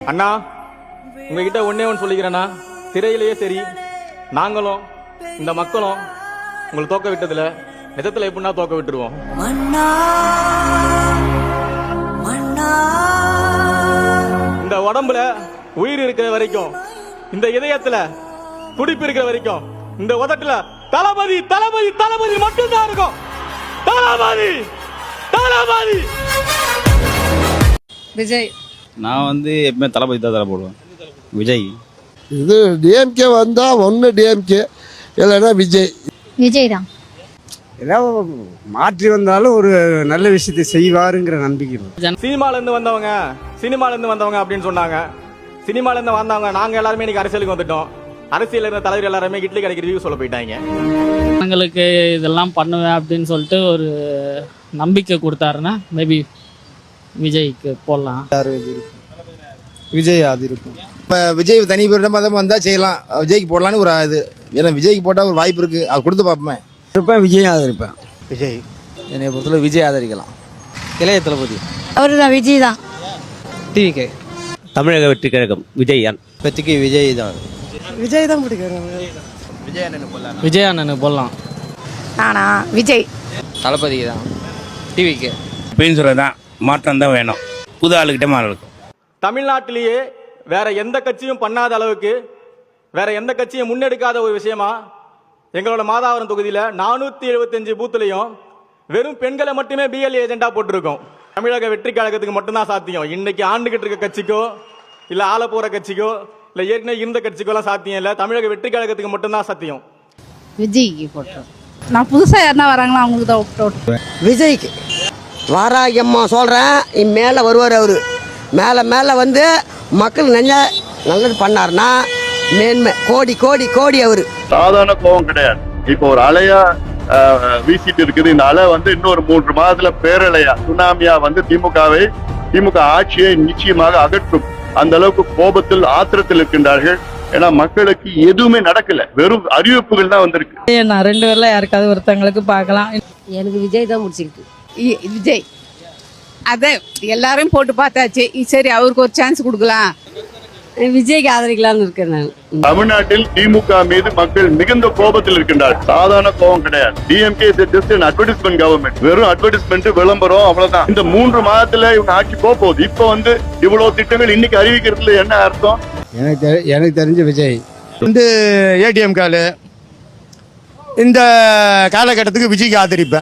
அண்ணா உங்ககிட்ட ஒன்னே ஒன்று சொல்லிக்கிறேண்ணா. திரையிலேயே சரி நாங்களும் இந்த மக்களும் உங்களை தோக்க விட்டதுல நிஜத்துல எப்படின்னா தோக்க விட்டுருவோம். இந்த உடம்புல உயிர் இருக்கிற வரைக்கும் இந்த இதயத்துல துடிப்பு இருக்கிற வரைக்கும் இந்த உதட்டுல தளபதி தளபதி தளபதி மட்டும்தான் இருக்கும். தளபதி தளபதி. விஜய் நான் வந்து எப்பவுமே தளபதி தான் தலை போடுவேன். விஜய். இது டிஎம்கே வந்தால் ஒன்று டிஎம்கே இல்லைன்னா விஜய். விஜய் தான். ஏதாவது மாற்றி வந்தாலும் ஒரு நல்ல விஷயத்தை செய்வாருங்கிற நம்பிக்கை இருக்கு. சினிமால இருந்து வந்தவங்க சினிமால இருந்து வந்தவங்க அப்படின்னு சொன்னாங்க. சினிமால இருந்து வந்தவங்க நாங்க எல்லாருமே இன்னைக்கு அரசியலுக்கு வந்துட்டோம். அரசியல் இருந்த தலைவர் எல்லாருமே இட்லி கடைக்கு ரிவ்யூ சொல்ல போயிட்டாங்க. எங்களுக்கு இதெல்லாம் பண்ணுவேன் அப்படின்னு சொல்லிட்டு ஒரு நம்பிக்கை கொடுத்தாருன்னா மேபி விஜய்க்கு போடலாம். விஜய் அது இருக்கும். இப்போ விஜய் தனி பேரிடம் மதம் வந்தால் செய்யலாம். விஜய்க்கு போடலான்னு ஒரு இது. ஏன்னா விஜய்க்கு போட்டால் ஒரு வாய்ப்பு இருக்குது அது கொடுத்து பார்ப்பேன் இருப்பேன் விஜய் இருப்பேன். விஜய். என்னை பொறுத்தவரை விஜய் ஆதரிக்கலாம். இளைய தளபதி. அவரு தான் விஜய் தான். டிவிகே தமிழக வெற்றி கழகம் விஜய் இப்போதைக்கு விஜய் தான். விஜய் தான் பிடிக்கும் விஜய் அண்ணனுக்கு போடலாம். நானா? விஜய். தளபதி தான். டிவிகே அப்படின்னு சொல்றதுதான் மாற்றம் தான் வேணும். புது ஆளுகிட்ட மாறணும் தமிழ்நாட்டிலேயே வேற எந்த கட்சியும் பண்ணாத அளவுக்கு வேற எந்த கட்சியும் முன்னெடுக்காத ஒரு விஷயமா எங்களோட மாதாவரம் தொகுதியில நானூத்தி எழுபத்தஞ்சு பூத்துலையும் வெறும் பெண்களை மட்டுமே பிஎல் ஏஜெண்டா போட்டிருக்கோம். தமிழக வெற்றி கழகத்துக்கு மட்டும்தான் சாத்தியம். இன்னைக்கு ஆண்டுகிட்டு இருக்க கட்சிக்கோ இல்ல ஆள போற கட்சிக்கோ இல்ல ஏற்கனவே இருந்த கட்சிக்கோ எல்லாம் சாத்தியம் இல்ல. தமிழக வெற்றி கழகத்துக்கு மட்டும்தான் சத்தியம். விஜய்க்கு போட்டோம் நான் புதுசாக யாருன்னா வராங்களா அவங்களுக்கு தான் விஜய்க்கு. வாராயம்மா சொல்கிறேன் மேலே வருவார் அவர். மேலே மேலே வந்து மக்கள் நெஞ்ச நல்லது பண்ணாருன்னா மேன்மை. கோடி கோடி கோடி அவர். சாதாரண கோவம் கிடையாது. இப்போ ஒரு அலையா வீசிட்டு இருக்குது. இந்த அலை வந்து இன்னொரு மூன்று மாதத்துல பேரலையா சுனாமியா வந்து திமுகவை திமுக ஆட்சியை நிச்சயமாக அகற்றும். அந்த அளவுக்கு கோபத்தில் ஆத்திரத்தில் இருக்கின்றார்கள். ஏன்னா மக்களுக்கு எதுவுமே நடக்கல. வெறும் அறிவிப்புகள் தான் வந்திருக்கு. நான் ரெண்டு பேர்ல யாருக்காவது ஒருத்தங்களுக்கு பார்க்கலாம். எனக்கு விஜய் தான் பிடிச்சிருக்கு விஜய். அதே எல்லாரையும் போட்டு பார்த்தாச்சு. சரி அவருக்கு ஒரு சான்ஸ் கொடுக்கலாம். விஜய்க்கு ஆதரிக்கலாம்னு இருக்கேன் நான். தமிழ்நாட்டில் திமுக மீது மக்கள் மிகுந்த கோபத்தில் இருக்கின்றார்கள் சாதாரண கோபம் கிடையாது. டிஎம்கே ஜஸ்ட் அட்வர்டைஸ்மெண்ட் கவர்மெண்ட் வெறும் அட்வர்டைஸ்மெண்ட் விளம்பரம் அவ்வளவுதான். இந்த மூன்று மாதத்துல இவங்க ஆட்சி போக போகுது. இப்ப வந்து இவ்வளவு திட்டங்கள் இன்னைக்கு அறிவிக்கிறதுல என்ன அர்த்தம்? எனக்கு தெரி எனக்கு தெரிஞ்ச விஜய். வந்து ஏடிஎம் காலு இந்த காலகட்டத்துக்கு விஜய்க்கு ஆதரிப்பேன்.